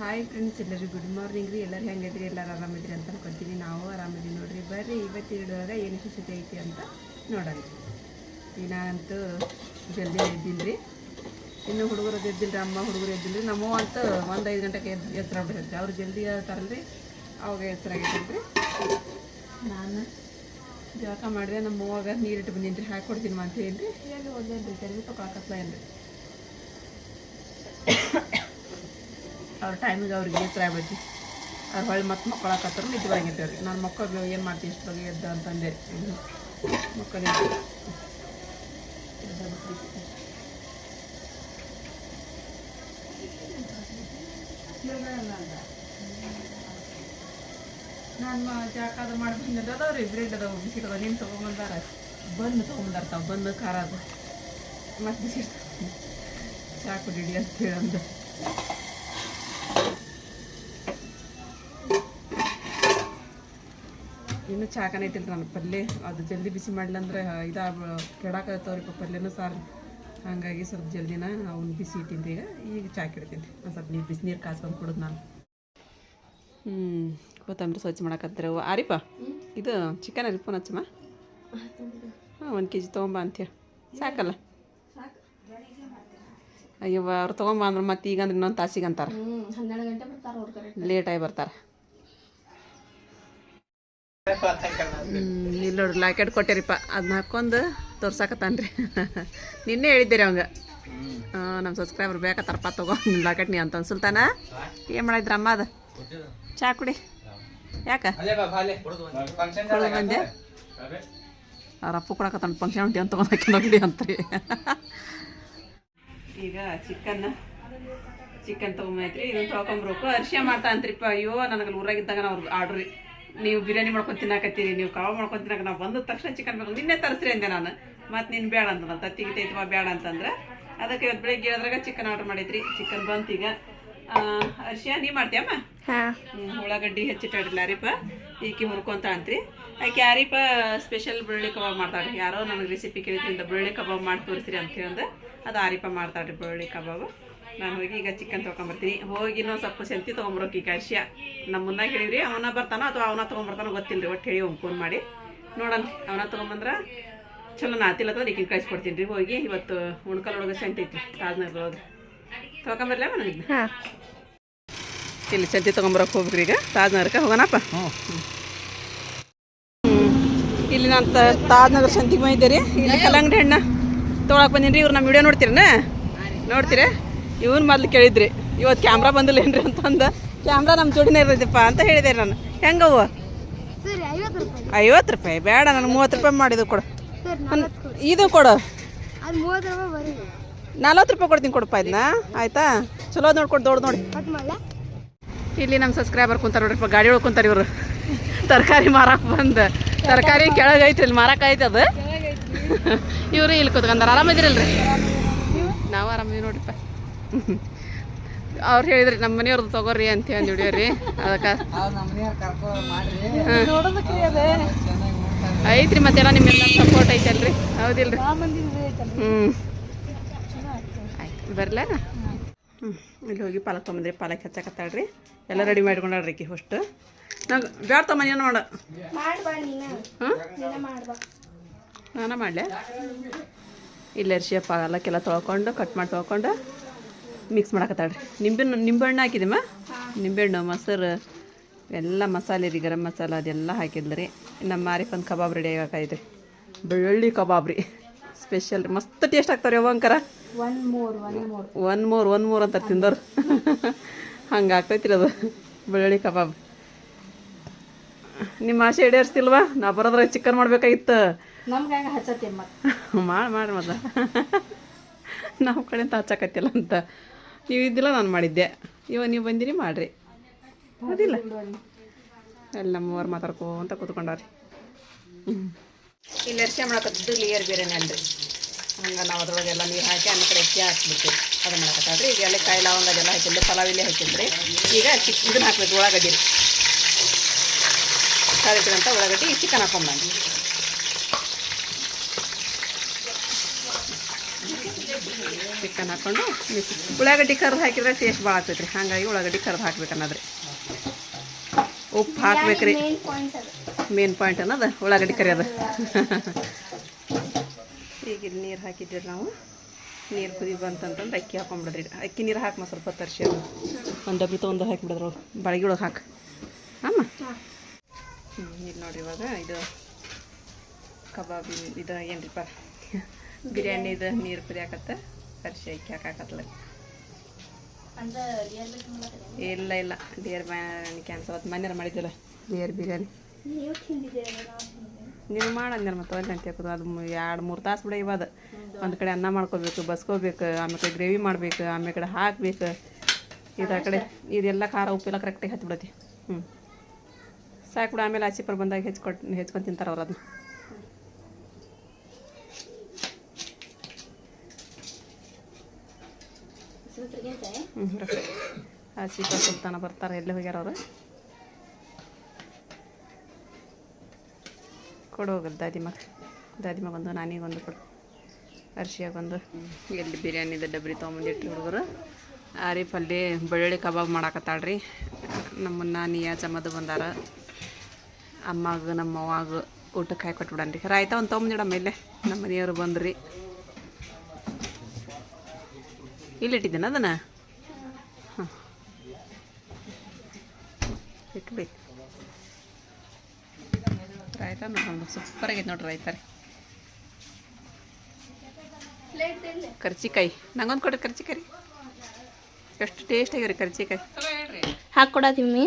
Hi friends ಎಲ್ಲರಿಗೂ good morning ರೀ. ಎಲ್ಲರೂ ಹೆಂಗಿದ್ರಿ ಎಲ್ಲರೂ ಆರಾಮಿದ್ರಿ ಅಂತ ಅನ್ಕೊತೀನಿ. ನಾವು ಆರಾಮಿದ್ದೀವಿ ನೋಡ್ರಿ. ಬರ್ರಿ ಇವತ್ತು ಇಡುವಾಗ ಏನು ವಿಶೇಷತೆ ಐತಿ ಅಂತ ನೋಡೋಣ. ಈಗ ನಾನಂತೂ ಜಲ್ದಿ ಎದ್ದಿಲ್ಲ ರೀ ಇನ್ನು ಹುಡುಗರು ಎದ್ದಿಲ್ಲ ರೀ ಅಮ್ಮ ಹುಡುಗರು ಎದ್ದಿಲ್ಲ ನಮ್ಮವ್ವ ಅಂತ ಒಂದು ಐದು ಗಂಟೆಗೆ ಎದ್ದು ಎಚ್ಚರ ಬಿಡುತ್ತೆ. ಅವ್ರು ಜಲ್ದಿ ಹೇಳ್ತಾರಲ್ರಿ ಅವಾಗ ಎಚ್ಚರ ರೀ ನಾನು ಜಳಕ ಮಾಡಿದೆ. ನಮ್ಮ ಅವ್ವಾಗ ನೀರಿಟ್ಟು ಬಂದೀನಿ ರೀ ಹಾಕ್ಕೊಡ್ತೀನಿ ಅಂತ ಹೇಳಿ ರೀ ಎಲ್ಲಿ ಹೋದೇನು ರೀ ತೆರಿಗೆ ತೊಗೊಳಕತ್ಲ ಏನು ರೀ ಅವ್ರ ಟೈಮಿಗೆ ಅವ್ರಿಗೆ ಎಚ್ಚರ ಆಗ್ಬೇಕು ಅವ್ರು ಹೊಳ್ಳಿ ಮತ್ತೆ ಮಕ್ಕಳಾಕತ್ತಾರ ನಿದ್ದೆ ಬರಂಗಿದ್ದೇವೆ ರೀ ನಾನು ಮಕ್ಕಳು ಏನು ಮಾಡ್ತೀನಿ ಇಷ್ಟು ಬಗ್ಗೆ ಎದ್ದು ಅಂತಂದೆ ಮಕ್ಕಳಿಗೆ ನಾನು ಜಾಕಾದ ಮಾಡಿ ಅದಾವ ರೀ ಬ್ರೆಡ್ ಅದಾವ ಬಿಸಿಟ್ ಅದಾವ ನೀನು ತೊಗೊಂಬಂದಾರ? ಬಂದು ತೊಗೊಂಬಂದಾರ ತಾವು. ಬಂದು ಖಾರ ಅದು. ಮತ್ತೆ ಬಿಸಿಟ್ ಚಾ ಕುಡಿಡಿ ಅಂತ ಹೇಳಂದು. ಇನ್ನು ಚಾಕನ ಐತಿಲ್ಲ ನನ್ನ ಪಲ್ಯ ಅದು ಜಲ್ದಿ ಬಿಸಿ ಮಾಡ್ಲಂದ್ರೆ ಇದಾಗ ಕೆಡಾಕತ್ತವ್ರಿ ಪಲ್ಯನೂ ಸಾರು. ಹಾಗಾಗಿ ಸ್ವಲ್ಪ ಜಲ್ದಿನ ಅವ್ನು ಬಿಸಿ ಇಟ್ಟಿನಿ ಈಗ. ಈಗ ಚಾ ಇಡ್ತೀನಿ ಒಂದು ಸ್ವಲ್ಪ ನೀರು ಬಿಸಿ ನೀರು ಕಾಸ್ಕೊಂಡು ಕೊಡೋದು ನಾನು ಹ್ಞೂ ಕೊತ್ತಂಬರಿ ಸ್ವಚ್ಛ ಮಾಡಕತ್ತಾರೆ ಆರಿಪ ಇದು ಚಿಕನ್ ಅಲ್ಲಿ ಫೋನ್ ಹಚ್ಚಮ್ಮ. ಹಾಂ ಒಂದು ಕೆ ಜಿ ತೊಗೊಂಬ ಅಂತೇಳಿ ಸಾಕಲ್ಲ? ಅಯ್ಯವ್ವ ಅವ್ರು ತೊಗೊಂಬ ಅಂದ್ರೆ ಮತ್ತೆ ಈಗ ಅಂದ್ರೆ ಇನ್ನೊಂದು ತಾಸಿಗೆ ಅಂತಾರೆ. ಹನ್ನೆರಡು ಗಂಟೆ ಬರ್ತಾರ ಅವ್ರ ಕರೆ ಲೇಟಾಗಿ ಬರ್ತಾರೆ. ಇಲ್ಲಿ ನೋಡ್ರಿ ಲಾಕೆಟ್ ಕೊಟ್ಟಿರಿಪ್ಪ. ಅದನ್ನ ಹಾಕೊಂಡು ತೋರ್ಸಾಕತ್ತಾನ್ರಿ. ನಿನ್ನೆ ಹೇಳಿದ್ದೀರಿ ಅವಂಗ. ನಮ್ಮ ಸಬ್ಸ್ಕ್ರೈಬರ್ ಬೇಕತ್ತಾರಪ್ಪ ತಗೋ. ನಿನ್ನ ಲಾಕೆಟ್ ನೀ ಅಂತ ಅನ್ಸುಲ್ತಾನ? ಏನು ಮಾಡಿದ್ರ ಅಮ್ಮ ಅದು? ಚಾ ಕುಡಿ. ಯಾಕೆ? ಬಂದೆ ಅವ್ರ ಅಪ್ಪು ಕೊಡಕತ್ತಾನ ಫಂಕ್ಷನ್ ಉಂಟಿ ಅಂತ ತಗೊಂಡು ಹಾಕಿ ಹೋಗ್ಲಿ ಅಂತ್ರಿ. ಈಗ ಚಿಕನ್ ಚಿಕನ್ ತೊಗೊಂಬೈತ್ರಿ ಇದನ್ನು ತೊಗೊಂಬರ್ಬೇಕು ಅರ್ಶಿಯ ಮಾಡ್ತಾ ಅಂತ್ರಿಪ್ಪ ಅಯ್ಯೋ ನನಗೆ ಊರಾಗಿದ್ದಾಗ ನಾವು ಆರ್ಡ್ರಿ ನೀವು ಬಿರಿಯಾನಿ ಮಾಡ್ಕೊಂಡು ತಿನ್ನಾಕತ್ತೀರಿ ನೀವು ಕಬಾಬ್ ಮಾಡ್ಕೊಂಡು ತಿನ್ನಕ ನಾವು ಬಂದ ತಕ್ಷಣ ಚಿಕನ್ ಬೇಕು. ನಿನ್ನೆ ತರಿಸ್ರಿ ಅಂದೆ ನಾನು. ಮತ್ತೆ ನೀನು ಬೇಡ ಅಂತ ತತ್ತಿಗೆ ತೈತವ ಬೇಡ ಅಂತಂದ್ರೆ. ಅದಕ್ಕೆ ಇವತ್ತು ಬೆಳಿಗ್ಗೆ ಹೇಳಿದ್ರಾಗ ಚಿಕನ್ ಆರ್ಡ್ರ್ ಮಾಡಿದ್ರಿ. ಚಿಕನ್ ಬಂತು ಈಗ. ಅರ್ಶಿಯ ನೀ ಮಾಡ್ತೀಯಮ್ಮ ಉಳ್ಳಾಗಡ್ಡಿ ಹೆಚ್ಚಿಟ್ಟಾಡ್ರಿ ಅರಿಪ ಈಕಿ ಹುರ್ಕೊಂತ ಅಂತ್ರಿ. ಆಕೆ ಯಾರಿಪ ಸ್ಪೆಷಲ್ ಬೆಳ್ಳುಳ್ಳಿ ಕಬಾಬ್ ಮಾಡ್ತಾಳ್ರಿ? ಯಾರೋ ನನಗೆ ರೆಸಿಪಿ ಕೇಳಿದ್ರಿಂದ ಬೆಳ್ಳುಳ್ಳಿ ಕಬಾಬ್ ಮಾಡಿ ತೋರಿಸ್ರಿ ಅಂತ ಹೇಳಿದ್ರೆ ಅದು ಆರಿಪ ಮಾಡ್ತಾಳ್ರಿ ಬೆಳ್ಳುಳ್ಳಿ ಕಬಾಬ್. ನಾನು ಹೋಗಿ ಈಗ ಚಿಕನ್ ತೊಗೊಂಬರ್ತೀನಿ. ಹೋಗಿ ಇನ್ನೊಂದು ಸ್ವಲ್ಪ ಸೆಂತಿ ತೊಗೊಂಬರೋಕೆ ಈಗ ಅರ್ಶಿಯ ನಮ್ಮ ಮುನ್ನಾಗ ಹೇಳಿವ್ರಿ ಅವನ ಬರ್ತಾನೋ ಅಥವಾ ಅವನ ತೊಗೊಂಬರ್ತಾನೋ ಗೊತ್ತಿಲ್ಲ ರೀ ಒಟ್ಟು ಹೇಳಿ ಅವ್ನು ಫೋನ್ ಮಾಡಿ. ನೋಡೋಣ ಅವನ ತೊಗೊಂಬಂದ್ರೆ ಚಲೋ ನಾತಿಲ್ಲ ಅಥವಾ ಈಗಿನ ಕಳಿಸ್ಕೊಡ್ತೀನಿ ರೀ ಹೋಗಿ ಇವತ್ತು ಉಣ್ಕಲ್ ಒಳಗೆ ಸೆಂಟ್ ಐತಿ ತಾಜ್ನಗರ್ ಒಳಗೆ. ತೊಗೊಂಬರ್ಲ ನನಗೆ ಹಾಂ. ಇಲ್ಲಿ ಸಂತೆ ತೊಗೊಂಬರಕ್ಕೆ ಹೋಗ್ಬೇಕ್ರಿ ಈಗ ತಾಜ್ನಗರಕ್ಕೆ ಹೋಗೋಣಪ್ಪ. ಇಲ್ಲಿ ನಾನು ತಾಜ್ನಗರ ಸಂತಿಗೆ ಬಂದಿದ್ದೆ ರೀ. ಇಲ್ಲಿ ಕಲ್ಲಂಗಡಿ ಹಣ್ಣ ತೊಗೊಳಕ್ಕೆ ಬಂದೀನಿ ರೀ ಇವ್ರು ನಮ್ಮ ವಿಡಿಯೋ ನೋಡ್ತೀರನ? ನೋಡ್ತೀರ? ಇವನ್ ಮೊದ್ಲು ಕೇಳಿದ್ರಿ ಇವತ್ತು ಕ್ಯಾಮ್ರಾ ಬಂದಿಲ್ಲ ಏನ್ರಿ ಅಂತಂದು ಕ್ಯಾಮ್ರಾ ನಮ್ಮ ಜೋಡಿನೇ ಇರೋದಪ್ಪ ಅಂತ ಹೇಳಿದೆ ನಾನು. ಹೆಂಗವ್ವ? ಐವತ್ತು ರೂಪಾಯಿ. ಬೇಡ ನಾನು ಮೂವತ್ತು ರೂಪಾಯಿ ಮಾಡಿದ್ದು ಕೊಡು. ಇದು ಕೊಡು. ನಲ್ವತ್ತು ರೂಪಾಯಿ ಕೊಡ್ತೀನಿ ಕೊಡಪ್ಪ ಇದನ್ನ ಆಯ್ತಾ? ಚಲೋ ನೋಡ್ಕೊಡು ದೊಡ್ಡ ನೋಡಿ. ಇಲ್ಲಿ ನಮ್ಮ ಸಬ್ಸ್ಕ್ರೈಬರ್ ಕುಂತಾರೆ ನೋಡ್ರಿಪ್ಪ ಗಾಡಿ ಒಳಗೆ ಕುಂತಾರೆ ಇವರು. ತರಕಾರಿ ಮಾರಕ್ಕೆ ಬಂದ. ತರಕಾರಿ ಕೆಳಗೆ ಐತ್ರಿ ಇಲ್ಲಿ ಮಾರಕ್ಕೆ ಐತೆ ಅದು. ಇವರು ಇಲ್ಲಿ ಕುತ್ಕೊಂಡಾರ. ಆರಾಮದಿರಲ್ರಿ? ನಾವು ಆರಾಮದೀವಿ ನೋಡ್ರಿಪ್ಪ. ಅವ್ರು ಹೇಳಿದ್ರಿ ನಮ್ಮ ಮನೆಯವ್ರದ್ದು ತಗೋರಿ ಅಂತ ಹೇಳಿ ಹಿಡಿಯೋರಿ ಅದಕ್ಕೆ. ಐತ್ರಿ ಮತ್ತೆಲ್ಲ ನಿಮ್ಮೆಲ್ಲ ಸಪೋರ್ಟ್ ಐತಲ್ರಿ? ಹೌದಿಲ್ರಿ? ಹ್ಞೂ ಆಯ್ತು. ಬರಲ? ಹ್ಞೂ ಇಲ್ಲಿ ಹೋಗಿ ಪಾಲಕ್ ತೊಗೊಂಬಂದ್ರಿ. ಪಾಲಕ್ ಹಚ್ಚಕತ್ತಾಳ್ರಿ. ಎಲ್ಲ ರೆಡಿ ಮಾಡ್ಕೊಂಡಾಳ್ರಿ ಆಕಿ ಫಸ್ಟ್ ನಂಗೆ ಬ್ಯಾಡ ತೊಗೊಂಬನಿ ಮಾಡ ನೀನು. ಮಾಡಲೆ? ಇಲ್ಲ ಅರ್ಶಿ ಪಾಲಕ್ಕೆಲ್ಲ ತೊಳ್ಕೊಂಡು ಕಟ್ ಮಾಡಿ ತೊಳ್ಕೊಂಡು ಮಿಕ್ಸ್ ಮಾಡಕತ್ತಾಳ್ರಿ. ನಿಂಬೆಹಣ್ಣು ನಿಂಬೆಹಣ್ಣು ಹಾಕಿದಮ್ಮ ನಿಂಬೆಹಣ್ಣು ಮೊಸರು ಎಲ್ಲ ಮಸಾಲೆ ರೀ ಗರಂ ಮಸಾಲ ಅದೆಲ್ಲ ಹಾಕಿದ್ಲು ರೀ ನಮ್ಮ ಮಾರಿಫ್ ಕಬಾಬ್ ರೆಡಿ ಆಗೈತೆ ಬೆಳ್ಳುಳ್ಳಿ ಕಬಾಬ್ ರೀ. ಸ್ಪೆಷಲ್ ರೀ. ಮಸ್ತ್ ಟೇಸ್ಟ್ ಆಗ್ತಾವ್ರಿ ಅವಂಕರ ಒನ್ ಮೂರ್ ಒನ್ ಮೂರ್ ಒನ್ ಮೋರ್ ಒನ್ ಮೂರ್ ಅಂತ ತಿಂದವ್ರು. ಹಂಗೆ ಆಗ್ತೈತ್ರಿ ಅದು. ಬೆಳ್ಳುಳ್ಳಿ ಕಬಾಬ್. ನಿಮ್ಮ ಆಸೆ ಈಡೇರಿಸ್ತಿಲ್ವಾ? ನಾ ಬರೋದ್ರ ಚಿಕನ್ ಮಾಡ್ಬೇಕಾಗಿತ್ತು. ಮಾಡಿ ಮತ್ತೆ? ಮಾಡಿ ಮಾಡಿ ಮೊದಲ ನಮ್ಮ ಕಡೆಯಿಂದ ಹಚ್ಚಕತ್ತಿಲ್ಲ ಅಂತ. ನೀವು ಇದ್ದಿಲ್ಲ ನಾನು ಮಾಡಿದ್ದೆ. ಇವಾಗ ನೀವು ಬಂದಿರಿ ಮಾಡಿರಿ. ಅದಿಲ್ಲ. ಎಲ್ಲ ನಮ್ಮವ್ರು ಮಾತಾಡ್ಕೊಂತ ಕೂತ್ಕೊಂಡಾರಿ ಇಲ್ಲಿ ಅರ್ಶಿ ಮಾಡಕತ್ತಿದ್ದು ಲೇಯರ್ ಬೇರೆನೇ ಅಲ್ರಿ ಹಂಗೆ ನಾವು ಅದ್ರೊಳಗೆಲ್ಲ ನೀರು ಹಾಕಿ ಆಮೇಲೆ ಕಡೆ ಅಕ್ಕಿ ಹಾಕ್ಬಿಡ್ತೀವಿ ಅದು ಮಾಡಕತ್ತಾದ್ರಿ ಈಗ ಎಲ್ಲ ಕಾಯಿ ಲವಂಗ ಅದೆಲ್ಲ ಹಾಕಿಲ್ಲ ಪಲಾವ್ ಇಲ್ಲೇ ಹಾಕಿದ್ರಿ. ಈಗ ಚಿಕ್ಕ ಇದನ್ನ ಹಾಕ್ಬೇಕು, ಉಳ್ಳಾಗಡ್ಡಿ. ಕರಿತಿರಂತ ಉಳ್ಳಾಗಡ್ಡಿ ಚಿಕನ್ ಹಾಕೊಂಬಂದು ಚಿಕನ್ ಹಾಕ್ಕೊಂಡು ಉಳ್ಳಾಗಡ್ಡಿ ಕರ್ದು ಹಾಕಿದ್ರೆ ಟೇಸ್ಟ್ ಭಾಳ ಆಗ್ತೈತೆ ರೀ ಹಾಗಾಗಿ ಉಳ್ಳಾಗಡ್ಡಿ ಕರ್ದು ಹಾಕ್ಬೇಕು ಅನ್ನೋದ್ರಿ ಉಪ್ಪು ಹಾಕ್ಬೇಕು ರೀ ಮೇನ್ ಪಾಯಿಂಟ್ ಅನ್ನೋದು ಉಳ್ಳಾಗಡ್ಡಿ ಕರಿಯೋದು. ಈಗ ಇಲ್ಲಿ ನೀರು ಹಾಕಿದ್ವಿ ನಾವು. ನೀರು ಕುದಿ ಬಂತಂತಂದ್ರೆ ಅಕ್ಕಿ ಹಾಕೊಂಡ್ಬಿಡ್ರಿ ಅಕ್ಕಿ ನೀರು ಹಾಕಿ ಸ್ವಲ್ಪ ತರಿಸಿ ಅದು. ಒಂದು ಡಬ್ಬಿ ತೊಗೊಂಡು ಹಾಕಿಬಿಡಿದ್ರು ಬಾಳಿಗೆ ಒಳಗೆ ಹಾಕಿ. ಅಮ್ಮ. ಇದು ನೋಡ್ರಿ ಇವಾಗ ಇದು ಕಬಾಬ್ ಇದು ಏನ್ರಿಪ್ಪ? ಬಿರಿಯಾನಿದು ನೀರು ಕುದಿಯಾಕತ್ತ. ತರಿಸಿ ಅಕ್ಕಿ ಹಾಕಾಕತ್ಲ ಇಲ್ಲ ಇಲ್ಲ. ಡಿಯರ್ ಬಿರಿಯಾನಿ ಕ್ಯಾನ್ಸಲ್ ಅವತ್ತು ಮನೆಯವ್ರು ಮಾಡಿದ್ದಿಲ್ಲ ಡಿಯರ್ ಬಿರಿಯಾನಿ ನೀವು ಮಾಡಂದ್ರೆ ಮತ್ತೆ ಅಲ್ಲಿ ಅಂತ ಹಾಕೋದು ಅದು ಎರಡು ಮೂರು ತಾಸು ಬಿಡ ಇವಾದ. ಒಂದು ಕಡೆ ಅನ್ನ ಮಾಡ್ಕೋಬೇಕು ಬಸ್ಕೋಬೇಕು ಆಮೇಲೆ ಗ್ರೇವಿ ಮಾಡಬೇಕು ಆಮೇಲೆ ಕಡೆ ಹಾಕ್ಬೇಕು. ಇದು ಆ ಕಡೆ ಇದೆಲ್ಲ ಖಾರ ಉಪ್ಪೆಲ್ಲ ಕರೆಕ್ಟಾಗಿ ಹತ್ಬಿಡತಿ ಹ್ಞೂ ಸಾಕು ಬಿಡ ಆಮೇಲೆ ಆಚೆ ಪರ್ ಬಂದಾಗ ಹೆಚ್ಕೊಟ್ಟು ಹೆಚ್ಕೊಂಡು ತಿಂತಾರೆ ಅವ್ರು ಅದನ್ನ ಹ್ಞೂ ಸುಲ್ತಾನ ಬರ್ತಾರೆ, ಎಲ್ಲಿ ಹೋಗ್ಯಾರ ಅವರು? ಕೊಡು ಹೋಗಲ್ಲ ದಾದಿ ಮಗ. ದಾದಿ ಮಗೊಂದು ನಾನಿಗೊಂದು ಕೊಡು. ಅರ್ಶಿಯಾಗೊಂದು ಎಲ್ಲಿ ಬಿರಿಯಾನಿದ ಡಬ್ರಿ ತೊಗೊಂಬಂದಿಟ್ಟು ಹುಡುಗರು. ಆರೀಫ್ ಅಲ್ಲಿ ಬೆಳ್ಳುಳ್ಳಿ ಕಬಾಬ್ ಮಾಡಾಕತ್ತಾಳ್ರಿ. ನಮ್ಮ ನಾನಿಯಾ ಚಮದು ಬಂದಾರ. ಅಮ್ಮಾಗ ನಮ್ಮ ಅವಾಗ ಊಟಕ್ಕೆ ಹಾಕಿ ಕೊಟ್ಬಿಡನ್ರಿ. ಆಯ್ತಾ ಒಂದು ತೊಗೊಂಬಂದಿಡಮ್ಮ ಇಲ್ಲೇ. ನಮ್ಮ ಮನೆಯವರು ಬಂದ್ರಿ. ಇಲ್ಲಿ ಇಟ್ಟಿದ್ದೇನೆ ಅದನ್ನು? ಹಾಂ. ಇಟ್ಬೇಕು. ರಾಯ್ತ ನೋಡ್ಕೊಂಡು ಸೂಪರ್ ಆಗೈತೆ ನೋಡ್ರಿ ರಾಯ್ತಾರೆ. ಕರ್ಚಿಕಾಯಿ. ನಂಗೊಂದು ಕೊಡ್ರಿ ಕರ್ಚಿಕಾಯಿ. ಎಷ್ಟು ಟೇಸ್ಟ್ ಆಗ್ಯಾವ ರೀ ಕರ್ಚಿಕಾಯಿ ಹಾಕ್ಕೊಡತ್ತೀವಿ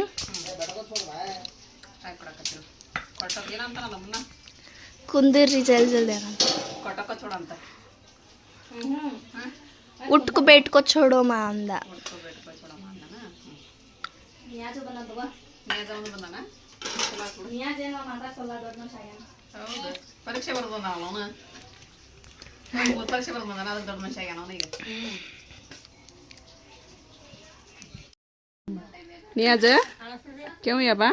ಕುಂದಿರ್ರಿ ಜಲ್ದಿ ಜಲ್ದಿ ಕೊಟ್ಟಕ್ಕ ಉಟ್ಕು ఉట్టుకు పెట్టుకొచ్చుడోమా అంద ಪರೀಕ್ಷೆ ಬರ್ಬೋದ ಅವನು? ಪರೀಕ್ಷೆ ಬರ್ಬೋದಲ್ಲ ಅದು ದೊಡ್ಡ ಮನುಷ್ಯ ಆಗ್ಯಾನ ಅವನಿಗೆ ನಿಯಾಜ ಕೇವು ಯಬ್ಬ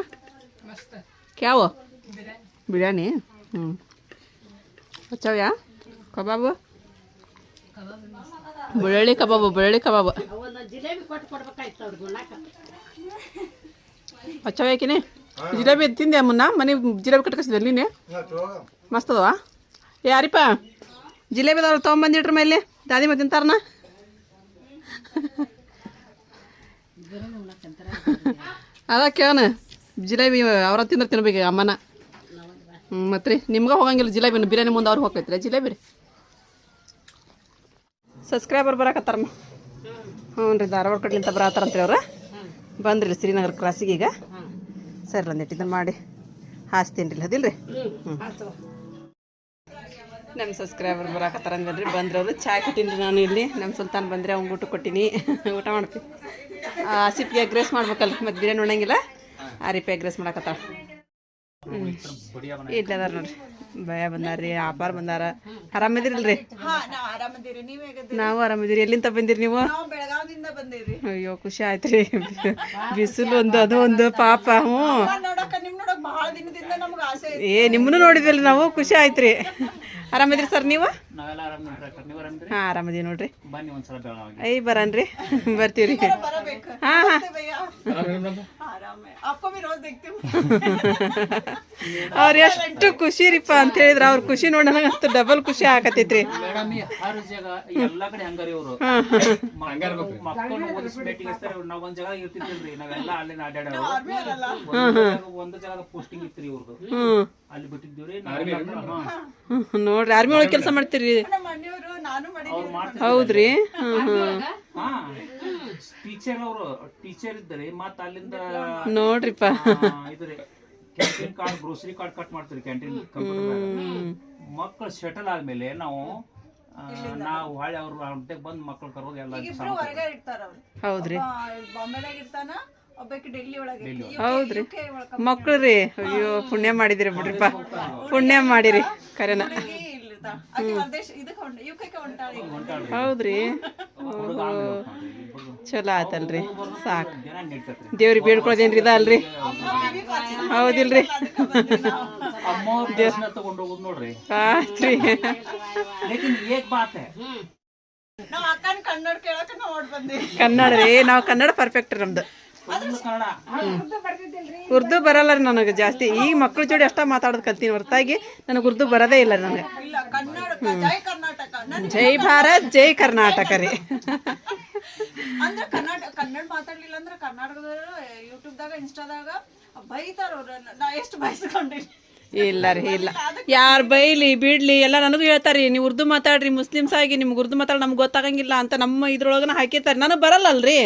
ಬಿರಿಯಾನಿ. ಹ್ಞೂ ಹಚ್ಚವ್ಯಾ ಕಬಾಬು? ಕಬಾಬು ಬೆಳ್ಳುಳ್ಳಿ ಕಬಾಬು ಬೆಳ್ಳುಳ್ಳಿ ಕಬಾಬು. ಹಚ್ಚವೇಕಿನಿ ಜಿಲೇಬಿ ತಿಂದೆ ಮುನ್ನ ಮನೆ ಜಿಲೇಬಿ ಕಟ್ಕಸಿದ್ದೆ ನೀನೆ. ಮಸ್ತ್ ಅದಾವ? ಯಾರಿಪ್ಪ ಜಿಲೇಬಿ ಅದಾವ ತೊಗೊಂಬಂದಿಟ್ರ ಮೇಲೆ ದಾದಿ ಮತ್ತೆ ತಿಂತಾರನ? ಅದ ಕೇಳೋಣ ಜಿಲೇಬಿ ಅವ್ರ ತಿಂದ್ರೆ ತಿನ್ಬೇಕು ಅಮ್ಮನ. ಹ್ಞೂ ಮತ್ತೆ ರೀ ನಿಮ್ಗೆ ಹೋಗಂಗಿಲ್ಲ ಜಿಲೇಬಿನ ಬಿರಿಯಾನಿ ಮುಂದೆ ಅವ್ರು ಹೋಗ್ತೈತ್ರಿ ಜಿಲೇಬಿ ರೀ. ಸಬ್ಸ್ಕ್ರೈಬರ್ ಬರಕತ್ತಾರಮ್ಮ ಹ್ಞೂ ರೀ, ಧಾರವಾಡ ಕಡ್ಲಿಂದ ಬರತ್ತಾರಂತ್ರಿ ಅವ್ರು. ಬಂದ್ರಿ ಶ್ರೀನಗರ ಕ್ರಾಸಿಗೆ ಈಗ. ಸರಿ ಒಂದಿಟ್ಟು ಇದನ್ನು ಮಾಡಿ. ಹಾಸ್ತೀನಿ ರೀ ಅದಿಲ್ಲ ರೀ ಹ್ಞೂ ನಮ್ಮ ಸಬ್ಸ್ಕ್ರೈಬರ್ ಬರಾಕತ್ತಾರ ಅಂದ್ರಿ ಬಂದ್ರವ್ರು ಚಾ ರೀ ನಾನು ಇಲ್ಲಿ. ನಮ್ಮ ಸುಲ್ತಾನ್ ಬಂದರೆ ಅವ್ನಿಗೆ ಊಟ ಕೊಟ್ಟೀನಿ. ಊಟ ಮಾಡ್ತೀನಿ. ಆಸಿಪ್ಗೆ ಎಗ್ ರೈಸ್ ಮಾಡ್ಬೇಕಲ್ಲ ಮತ್ತು ಬಿರಿಯಾನಿ ಉಣ್ಣಂಗಿಲ್ಲ ಆ ಎಗ್ ರೈಸ್ ಮಾಡಕತ್ತಾಳ. ಹ್ಞೂ ಅದಾರ ನೋಡ್ರಿ. ಭಯ ಬಂದಾರ. ರೀ ಆಪಾರ ಬಂದಾರ ಆರಾಮದಿರಿಲ್ರಿ ನಾವು ಆರಾಮದಿರಿ. ಎಲ್ಲಿಂದ ಬಂದಿರಿ ನೀವು? ಬಂದೇವ್ರಿ ಅಯ್ಯೋ ಖುಷಿ ಆಯ್ತ್ರಿ. ಬಿಸಿಲು ಒಂದು ಅದು ಒಂದು ಪಾಪ. ಹ್ಞೂ. ನೋಡಕ ನಿಮ್ ನೋಡಕ್ ಬಹಳ ದಿನದಿಂದ ನಮ್ಗ ಆಸೆ ಐತಿ ಏ ನಿಮ್ಮನ್ನು ನೋಡಿದ್ವಲ್ಲ ನಾವು? ಖುಷಿ ಆಯ್ತ್ರಿ. ಆರಾಮದಿರಿ ಸರ್ ನೀವು? ಹಾ ಆರಾಮದೀವಿ ನೋಡ್ರಿ. ಐ ಬರನ್ರಿ ಬರ್ತೀವ್ರಿ. ಹಾ ಅವ್ರ ಎಷ್ಟು ಖುಷಿ ರೀಪಾ ಅಂತ ಹೇಳಿದ್ರ ಅವ್ರ ಖುಷಿ ನೋಡ ಡಬಲ್ ಖುಷಿ ಆಗತೈತ್ರಿ ನೋಡ್ರಿ. ಆರ್ಮಿ ಒಳಗೆ ಕೆಲಸ ಮಾಡ್ತೀರಿ? ಮಾಡಿದ್ದೀನಿ ಹೌದ್ರಿ? ಟೀಚರ್ ಅವರು ಟೀಚರ್ ಇದ್ರಿ ಮತ್ತ ಅಲ್ಲಿಂದ ನೋಡ್ರಿಪ್ಪ. ಇದ್ರೆ canteen card grocery card cut ಮಾಡ್ತೀರಿ ಕ್ಯಾಂಟೀನ್ ಕಂಪ್ಯೂಟರ್ ಮಕ್ಕಳು ಸೆಟಲ್ ಆದ್ಮೇಲೆ ನಾವು ನಾವು ಹೊಳ್ಳಿ ಅವ್ರ ಅಂತೆಗ್ ಬಂದ್ ಮಕ್ಕಳು ಕರೋದು ಎಲ್ಲ ಇಬ್ರು ಹೊರಗೆ ಇರ್ತಾರ ಅವ್ರು. ಹೌದ್ರಿ. ಬಾಂಬೆದಾಗ ಇರ್ತಾನ. ಹೌದ್ರಿ. ಮಕ್ಳು ರೀ. ಅಯ್ಯೋ ಪುಣ್ಯ ಮಾಡಿದಿರಿ ಬಿಡ್ರಿಪ್ಪ. ಪುಣ್ಯ ಮಾಡಿರಿ ಕರೆನ. ಹೌದ್ರಿ? ಚಲೋ ಆತಲ್ರಿ. ಸಾಕು. ದೇವ್ರಿಗೆ ಬೇಡ್ಕೊಳ್ಳೋದೇನ್ರಿ ಇದ ಅಲ್ರಿ? ಹೌದಿಲ್ರಿ? ಅದಕ್ಕೆ ಬಂದ್ವಿ ಅಮ್ಮ ಅವ್ರ ದೇಶನ ತಗೊಂಡ್ ಹೋಗುದು ನೋಡ್ರಿ. ಆತ್ರಿ. ಲೇಕಿನ್ ಏಕ್ ಬಾತ್. ಹೈ ನಾವ್ ಅಕ್ಕನ ಕನ್ನಡ ರೀ ನಾವು ಕನ್ನಡ ಪರ್ಫೆಕ್ಟ್ ನಮ್ದು. ಉರ್ದು ಬರಲ್ಲ ರೀ ನನಗೆ ಜಾಸ್ತಿ. ಈ ಮಕ್ಳ ಜೋಡಿ ಅಷ್ಟ ಮಾತಾಡೋದು ಕಲ್ತೀನಿ ಹೊರತಾಗಿ. ನನಗೆ ಉರ್ದು ಬರೋದೇ ಇಲ್ಲ ನನಗೆ. ಇಲ್ಲ ಕನ್ನಡ ಜೈ ಕರ್ನಾಟಕ. ನನ್ ಜೈ ಭಾರತ್ ಜೈ ಕರ್ನಾಟಕ ರೀ. ಅಂದ್ರೆ ಕನ್ನಡ ಕನ್ನಡ ಮಾತಾಡ್ಲಿಲ್ಲ ಅಂದ್ರೆ ಕರ್ನಾಟಕದವರು ಯೂಟ್ಯೂಬ್ದಾಗ ಇನ್ಸ್ಟಾದಾಗ ಬೈತಾರ ನಾ ಎಷ್ಟು ಬಯಸ್ಕೊಂಡಿನಿ ಇಲ್ಲ ರೀ ಇಲ್ಲ. ಯಾರು ಬೈಲಿ ಬಿಡ್ಲಿ ಎಲ್ಲ ನನಗೂ ಹೇಳ್ತಾರಿ ನೀವು ಉರ್ದು ಮಾತಾಡ್ರಿ ಮುಸ್ಲಿಮ್ಸ್ ಆಗಿ ನಿಮ್ಗೆ ಉರ್ದು ಮಾತಾಡಿ ನಮ್ಗೆ ಗೊತ್ತಾಗಂಗಿಲ್ಲ ಅಂತ ನಮ್ಮ ಇದ್ರೊಳಗನ ಹಾಕಿರ್ತಾರೆ. ನನಗೆ ಬರಲ್ಲಲ್ರಿ.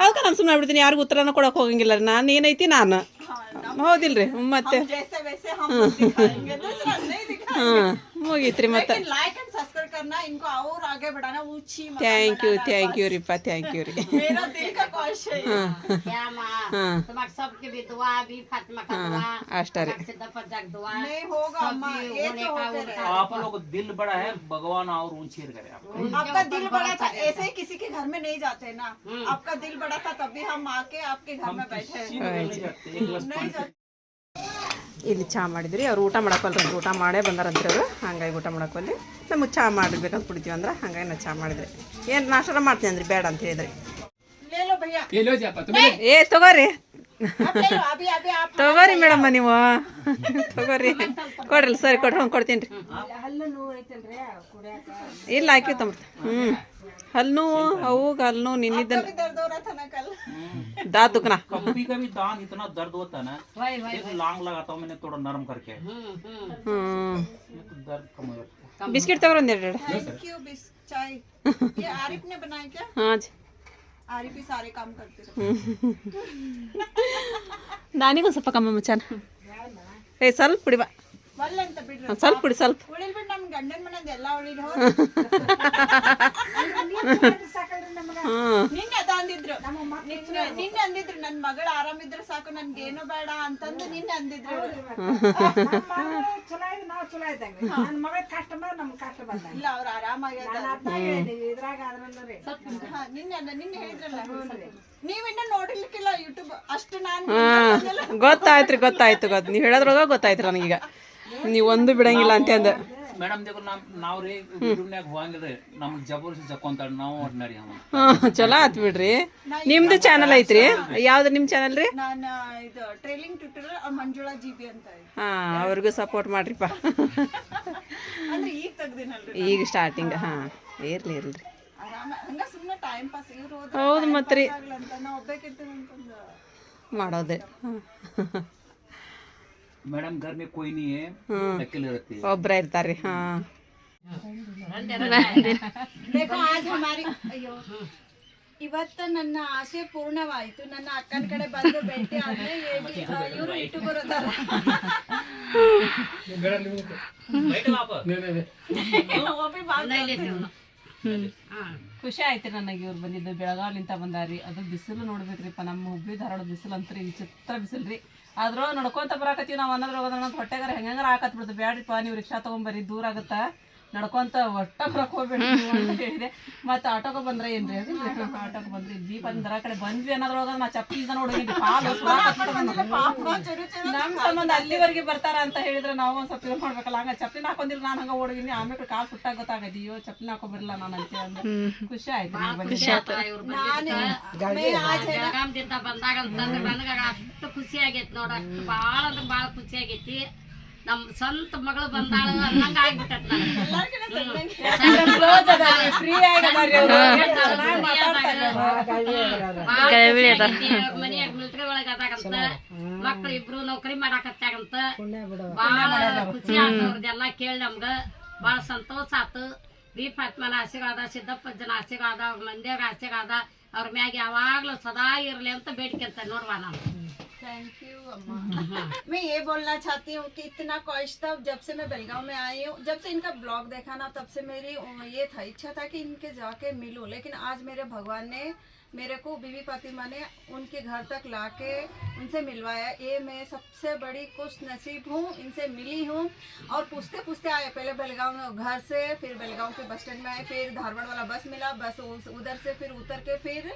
ಅದಕ್ಕೆ ನಾನು ಸುಮ್ಮನೆ ಬಿಡ್ತೀನಿ ಯಾರಿಗೂ ಉತ್ತರನ ಕೊಡಕ್ಕೆ ಹೋಗಂಗಿಲ್ಲ ರೀ. ನಾನು ಏನೈತಿ ನಾನು. ಹೌದಿಲ್ರಿ ಮತ್ತೆ. ಹ್ಞೂ ಹ್ಞೂ ಮುಗೀತ್ರಿ ಮತ್ತೆ. आगे बढ़ाना ऊँची थैंक यू थैंक यू रिपा थैंक यू मेरा दिल का है क्या दुआ भी फातिमा का दुआ नहीं होगा अम्मा ये तो आप लोग दिल बड़ा है भगवान और ऊँची करे आपका। दिल बड़ा था ऐसे ही किसी के घर में नहीं जाते ना। आपका दिल बड़ा था तभी हम आके आपके घर में बैठे नहीं जाते। ಇಲ್ಲಿ ಚಹಾ ಮಾಡಿದ್ರಿ. ಅವ್ರು ಊಟ ಮಾಡಕ್ಕಲ್ರಿ ಊಟ ಮಾಡೇ ಬಂದಾರಂತ್ರಿ ಅವರು ಹಂಗಾಗಿ ಊಟ ಮಾಡಕ್ಕಲ್ಲಿ ನಮಗೆ ಚಹಾ ಮಾಡಬೇಕಂತ ಕುಡಿತೀವಿ ಅಂದ್ರೆ ಹಂಗಾಗಿ ನಾ ಚಹಾ ಮಾಡಿದ್ರಿ ಏನು ನಾಷ್ಟ ಮಾಡ್ತೀನಿ ಅಂದ್ರಿ ಬೇಡ ಅಂತ ಹೇಳಿದ್ರಿ. ಏ ತಗೋರಿ. ತಗೋರಿ ಮೇಡಮ್ಮ ನೀವು. ತಗೋರಿ. ಕೊಡ್ರಿ ಸರಿ ಕೊಡ್ರಿ ಹಂಗೆ ಕೊಡ್ತೀನಿ ರೀ. ಇಲ್ಲ ಹಾಕಿ ತಮ್ಮ ಹ್ಞೂ हलनो वो हलनो निन्नी दिन। हम्म। दांत दुखना। कभी कभी दांत इतना दर्द होता है ना वाई, वाई, वाई। लांग लगाता हूँ मैंने थोड़ा नरम करके। तो दर्द कम हो जाता बिस्किट तक दे रहे थैंक यू चाय। ये आरिफ ने बनाया क्या? हाँ जी। आरिफ ही सारे काम करते नानी को सब काम में मचाना ए सल पुड़ीवा ಸ್ವಲ್ಪ ಬಿಡಿ ಸ್ವಲ್ಪ. ಗೊತ್ತಾಯ್ತ್ರಿ ಗೊತ್ತಾಯ್ತು ಗೊತ್ತು ನೀವು ಹೇಳೋದ್ರೊಳಗೆ ಗೊತ್ತಾಯ್ತು ನನಗೀಗ. ನೀವು ಒಂದು ಬಿಡಂಗಿಲ್ಲ ಅಂತ ಅಂದ. ಮೇಡಮ್ ದೇವ್ರ ನಮ್ ನಾವ್ ರೀ ಹೋಗಂಗಿದ್ರೆ ಹೋಗಂಗಿಲ್ರಿ. ನಮ್ ಜಬರ್ಸಿ ಜಕ್ಕೊಂತಾಳ ನಾವು ನಡಿ ಅವ ಹಾಂ ಚಲೋ ಆತ್ ಬಿಡ್ರಿ. ನಿಮ್ದು ಚಾನಲ್ ಐತ್ರಿ? ಯಾವ್ದು ನಿಮ್ಮ ಚಾನಲ್ ರೀ? ನಾನು ಇದು ಟ್ರೈಲಿಂಗ್ ಟ್ಯೂಟರ್ ಮಂಜುಳಾ ಜಿಬಿ ಅಂತ ಇದೆ. ಹಾಂ ಅವ್ರಿಗೂ ಸಪೋರ್ಟ್ ಮಾಡ್ರಿಪ್ಪ. ಅಂದ್ರೆ ಈಗ ತೆಗ್ದಿನಲ್ರಿ ಈಗ ಸ್ಟಾರ್ಟಿಂಗ್ ಹಾ ಇರ್ಲಿ ಇರ್ಲಿ. ಆರಾಮ ಹಂಗ ಸುಮ್ನೆ ಟೈಮ್ ಪಾಸ್ ಇವ್ರು ಹೋದ್ರೆ ಹೌದು ಮತ್ತೆ ರೀ ಆಗ್ಲಂತ ನಾ ಒಬ್ಬೇಕಿರ್ತೀನಿ ಅಂತಂದು ಮಾಡೋದೆ मैडम घर में कोई नहीं है अकेले रहती है ಒಬ್ರ ಇರ್ತಾರ್ರಿ ಹಾಂ देखो आज हमारी ಅಯ್ಯೋ ಇವತ್ತ ನನ್ನ ಆಸೆ ಪೂರ್ಣವಾಯಿತು ನನ್ನ ಅಕ್ಕನ ಕಡೆ ಬಂದು ಭೇಟಿ ಆದ್ರೆ ಇವರು ಯೂಟ್ಯೂಬರ್ ಅದಾರ ಒಬ್ಬಿ ಬಾಳ್ ಖುಷಿ ಆಯ್ತು ನನಗೆ ಇವ್ರು ಬಂದಿದ್ದು ಬೆಳಗಾವಿಲಿಂದ ಬಂದಾರಿ ಅದು ಬಿಸಿಲು ನೋಡ್ಬೇಕ್ರಿಪ್ಪ ನಮ್ಮ ಹುಬ್ಳಿ ಧಾರವಾಡ ಬಿಸಿಲು ಅಂತರಿ ವಿಚಿತ್ರ ಬಿಸಿಲು ರೀ ಆದ್ರೂ ನಡ್ಕೊಂತ ಬರಾಕತ್ತೀವಿ ನಾವು ಅನ್ನೋದ್ರೊಳಗ ನನ್ನ ಹೊಟ್ಟೆಗಾರ ಹೆಂಗಾರ ಹಾಕತ್ ಬಿಡ್ತು ಬ್ಯಾಡ್ರಿಪ್ಪ, ನೀವು ರಿಕ್ಷಾ ತಗೊಂಬರ್ರಿ ದೂರ ಆಗತ್ತಾ? ನಡ್ಕೊಂತ ಒಟ್ಟ ಬರಕ್ ಹೋಗ್ಬೇಡಿ ನೀವು ಅಂತ ಹೇಳಿದೆ. ಮತ್ತೆ ಆಟೋಗೆ ಬಂದ್ರೆ ಏನ್ರಿ ಆಟೋಕ ಬಂದ್ರಿ ದೀಪ ಅಂದ್ರ ಕಡೆ ಬಂದ್ವಿ ಅನ್ನೋದ್ರೊಳಗ ನಾ ಚಪ್ಪಿಯಿಂದ ನೋಡಿದ್ವಿ ಕಾಲು ನಮ್ ಸಂಬಂಧ ಅಲ್ಲಿವರೆಗೆ ಬರ್ತಾರ ಅಂತ ಹೇಳಿದ್ರೆ ನಾವು ಒಂದ್ ಸ್ವಲ್ಪ ಇದು ಮಾಡ್ಬೇಕಲ್ಲ ಹಂಗ ಚಪ್ಪಲಿ ಹಾಕೊಂಡಿಲ್ಲ ನಾನು ಹಂಗ ಓಡಿದೀನಿ ಆಮೇಲೆ ಕಾಲ್ ಸುಟ್ಟಾಗ ಗೊತ್ತಾಗೈತಿ ಅಯ್ಯೋ ಚಪ್ಪಲಿ ಹಾಕೊಂಬರ್ಲಿಲ್ಲ ನಾನು ಅಂತ ಅಂದ. ಖುಷಿ ಆಯ್ತು ಖುಷಿ ಆಗೈತಿ ನೋಡ ಬಾಳ ಅಂದ್ರೆ ಬಾಳ ಖುಷಿ ಆಗೈತಿ. ನಮ್ ಸ್ವಂತ ಮಗಳು ಬಂದಾಳ ಅನ್ನಂಗ ಆಗ್ಬಿಟ್ಟ ಮನೆಯಾಗ ಮಿಲ್ಟ್ರಿ ಒಳಗ ಅದಾಗಂತ ಮಕ್ಳು ಇಬ್ರು ನೌಕರಿ ಮಾಡಾಕತ್ತಾಗಂತ ಬಾಳ ಖುಷಿ ಆತ ಅವ್ರದ್ದೆಲ್ಲ ಕೇಳಿ ನಮ್ಗ. ಬಾಳ ಸಂತೋಷ ಆತು. ಬಿ ಫಾತ್ಮನ ಆಶೀರ್ವಾದ ಸಿದ್ದಪ್ಪಜ್ಜನ ಆಶೀರ್ವಾದ ಅವ್ರ ಮಂದಿಯಾಗ ಆಶೀರ್ವಾದ ಅವ್ರ ಮ್ಯಾಗ ಯಾವಾಗ್ಲೂ ಸದಾ ಇರಲಿ ಅಂತ ಬೇಡ್ಕೊಂತ ನೋಡ್ವಾ ನಾವು थैंक यू अम्मा मैं ये बोलना चाहती हूँ कि इतना ख्वाहिश था जब से मैं बेलगांव में आई हूँ, जब से इनका ब्लॉग देखा ना, तब से मेरी ये था, इच्छा था कि इनके जाके मिलूं। लेकिन आज मेरे भगवान ने मेरे को बीबी फातिमा ने उनके घर तक लाके उनसे मिलवाया। ये मैं सबसे बड़ी खुश नसीब हूँ, इनसे मिली हूँ। और पूछते पूछते आए, पहले बेलगांव घर से, फिर बेलगांव के बस स्टैंड में आए, फिर धारवाड़ वाला बस मिला, बस उधर से, फिर उतर के फिर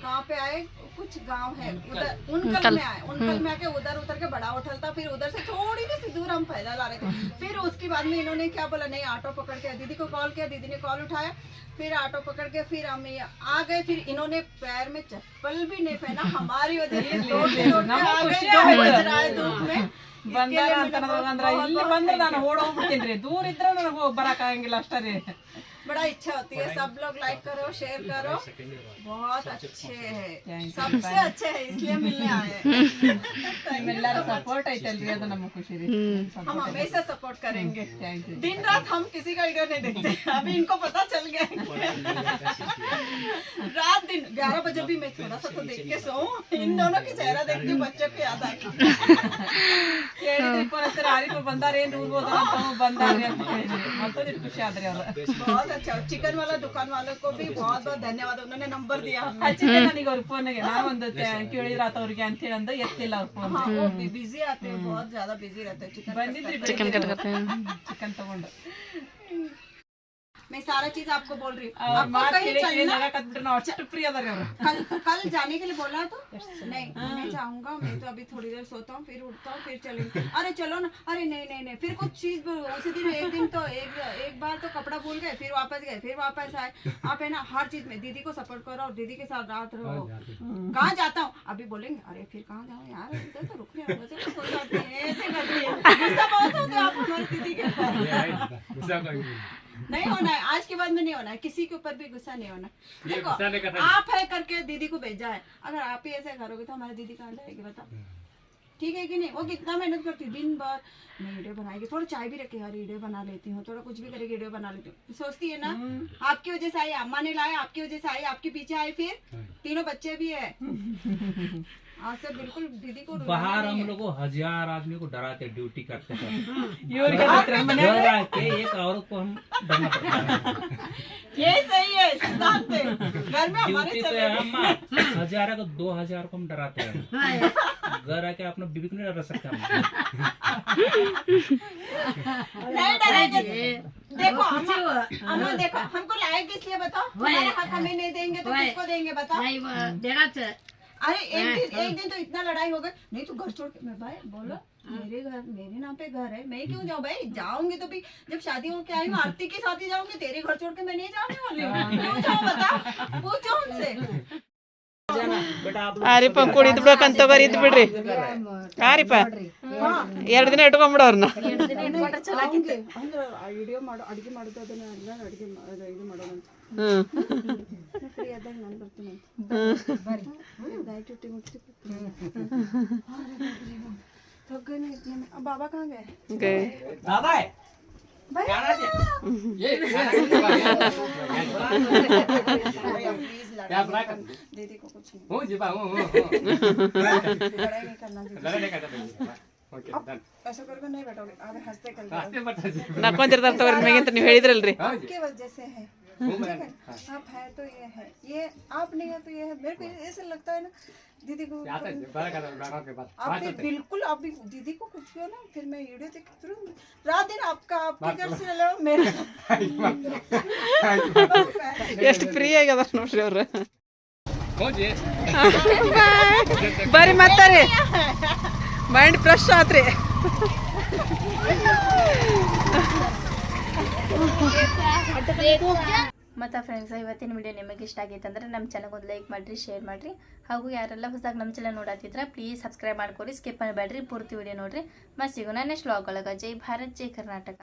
कहाँ पे आए कुछ गांव है उधर उनकल में आए उनकल में आके उधर उतर के बड़ा होटल था फिर उधर से थोड़ी सी दूर हम पैदल आ रहे थे फिर उसके बाद में इन्होंने क्या बोला नहीं ऑटो पकड़ के दीदी को कॉल किया दीदी ने कॉल उठाया फिर ऑटो पकड़ के फिर हम ये आ गए फिर इन्होंने पैर में चप्पल भी नहीं पहना हमारी वजह से दौड़ते दौड़ते आ गए यहाँ बज रहा है धूप में ಬಂದಾರ ಅಂತ ಅನ್ನೋದಂದ್ರ ಇಲ್ಲಿ ಬಂದ್ರೆ ನಾನು ಓಡ್ ಹೋಗ್ಬಿಡ್ತೀನಿ ದೂರ ಇದ್ರೆ ನನಗೆ ಹೋಗಿ ಬರಕ್ ಆಗಂಗಿಲ್ಲ ಅಷ್ಟೇ ರೀ बड़ा इच्छा होती है सब लोग लाइक करो शेयर करो बहुत अच्छे हैं सबसे अच्छे हैं इसलिए मिलने आए हैं ನಿಮ್ಮೆಲ್ಲರ ಸಪೋರ್ಟ್ ಐತಲ್ರಿ ಅದು ನಮ್ಗೆ ಖುಷಿ ರೀ हम हमेशा सपोर्ट करेंगे दिन रात हम किसी का वीडियो नहीं देखते अभी इनको पता चल गया रात दिन ग्यारह बजे भी मैं थोड़ा सा तो देख के सो इन दोनों की चेहरा देख के बच्चों को याद आ गया ಕೇಳಿದ್ರಿ ಫೋನ್ ಹಚ್ಚಿರ ಆರಿಪ ಬಂದಾರ ಏನ್ ಊರ್ ಹೋದ್ರ ಅಂತ ಬಂದಾರ್ರಿ ಅಂತ ಕೇಳಿದ್ರಿ ಮತ್ತೊಂದು ಖುಷಿ ಆದ್ರಿ ಅವ್ರ बहुत अच्छा चिकन वाला दुकान वालों को भी बहुत बहुत धन्यवाद उन्होंने नंबर दिया हमें ಹಚ್ಚಿದ್ದೆ ನನಗೆ ಅವ್ರ ಫೋನ್ಗೆ ನಾನು ಒಂದು ಕೇಳಿದ್ರ ಆತ ಅವ್ರಿಗೆ ಅಂತ ಹೇಳಿ ಅಂದ ಎತ್ತಿಲ್ಲ ಅವ್ರ ಫೋನ್ हाँ वो बिजी आते हैं बहुत ज्यादा बिजी रहते हैं चिकन ಬಂದಿದ್ರಿ ಚಿಕನ್ ಚಿಕನ್ ತಗೊಂಡು मैं सारा चीज़ आपको बोल रही हूँ। कल कल जाने के लिए बोला तो? नहीं मैं जाऊँगा मैं तो अभी थोड़ी देर सोता हूँ फिर उठता हूँ फिर चलेंगे। अरे चलो ना अरे नहीं नहीं नहीं फिर कुछ चीज़ उसी दिन एक दिन तो एक एक बार तो कपड़ा भूल गए फिर वापस गए फिर वापस आए। आप है ना हर चीज़ में दीदी को सपोर्ट करो और दीदी के साथ रात रहो। कहाँ जाता हूँ? अभी बोलेंगे अरे फिर कहाँ जाऊँ यार तो रुक रहे तो हैं दीदी के नहीं होना है आज के बाद में नहीं होना है किसी के ऊपर भी गुस्सा नहीं होना देखो आप है करके दीदी को भेजा है अगर आप ही ऐसे करोगे तो हमारी दीदी कहाँ जाएगी बताओ। ठीक है कि नहीं? वो कितना मेहनत करती है दिन भर मैं वीडियो बनाएगी थोड़ा चाय भी रखे यार वीडियो बना लेती हूँ थोड़ा कुछ भी करेगी वीडियो बना लेती हूँ। सोचती है ना आपकी वजह से आई अम्मा ने लाया आपकी वजह से आई आपके पीछे आई फिर तीनों बच्चे भी है। बिल्कुल दीदी को बाहर हम लोग हज़ार आदमी को डराते ड्यूटी करते हैं? एक औरत को हम डरना पड़ता है। ये सही है घर में ड्यूटी चले हम हज़ार को तो दो हज़ार को हम डराते हैं। हाँ, घर आके अपना बीबी को नहीं डरा सकते देखो अम्मा देखो हमको लायक इसलिए बताओ? हमें नहीं देंगे तो किसको देंगे बताओ? नहीं देना तो अरे एक दिन एक दिन तो इतना लड़ाई हो गई। नहीं तो घर छोड़ के मैं भाई बोलो मेरे घर मेरे नाम पे घर है। मैं क्यों जाऊँ भाई? जाऊँगी तो भी जब शादी होके आई हूँ आरती के साथ ही जाऊँगी तेरे घर छोड़ के मैं नहीं जाने वाली। पूछो उनसे। ಅಡಿಗೆ ಮಾಡೋದು ಅದನ್ನ ಅಡಿಗೆ ಇದು ಮಾಡೋದಂತ ಆದಾಗ ನಾನು ಬರ್ತೀನಿ ನೈಟ್ ಡ್ಯೂಟಿ ಮುಗಿಸಿ थक इतने में अब बाबा कहाँ गए ಗೈ दादा है प्लीज दीदी को कुछ नहीं लड़ाई नहीं करना दीदी ऐसा करके नहीं बैठोगे आगे हंसते कर ನಕ್ಕೊಂತಿರ್ತಾರ ತಗೋರಿ ನಿಮಗಂತ ನೀವು ಹೇಳಿದ್ರಲ್ರಿ आपके वजह से है ठीक है आप है तो ये है ये आप नहीं है तो ये है मेरे को ऐसे लगता है ना दीदी को आप भी बिल्कुल आप भी दीदी को कुछ हो ना फिर मैं वीडियो देख के तुरंत रात दिन आपका आपके घर से ले लो मेरे ಎಷ್ಟು ಫ್ರೀ ಆಗ್ಯದ ನೋಡ್ರಿ ಅವ್ರು ಬರ್ರಿ ಮತ್ತಾರಿ ಮೈಂಡ್ ಫ್ರೆಶ್ ಆತ್ರಿ ಮತ್ತು ಫ್ರೆಂಡ್ಸ್ ಇವತ್ತಿನ ವಿಡಿಯೋ ನಿಮಗೆ ಇಷ್ಟ ಆಗಿತ್ತು ಅಂದ್ರೆ ನಮ್ಮ ಚಾನಲ್ ಒಂದು ಲೈಕ್ ಮಾಡಿರಿ ಶೇರ್ ಮಾಡಿರಿ. ಹಾಗೂ ಯಾರೆಲ್ಲ ಹೊಸದಾಗಿ ನಮ್ಮ ಚಾನಲ್ ನೋಡತ್ತಿದ್ರೆ ಪ್ಲೀಸ್ ಸಬ್ಸ್ಕ್ರೈಬ್ ಮಾಡ್ಕೊರಿ ಸ್ಕಿಪ್ ಮಾಡಬೇಡ್ರಿ. ಪೂರ್ತಿ ವಿಡಿಯೋ ನೋಡ್ರಿ. ಮತ್ತೆ ಸಿಗೋಣ ನೆಕ್ಸ್ಟ್ ವ್ಲಾಗ್ ಒಳಗೆ. ಜೈ ಭಾರತ್, ಜೈ ಕರ್ನಾಟಕ.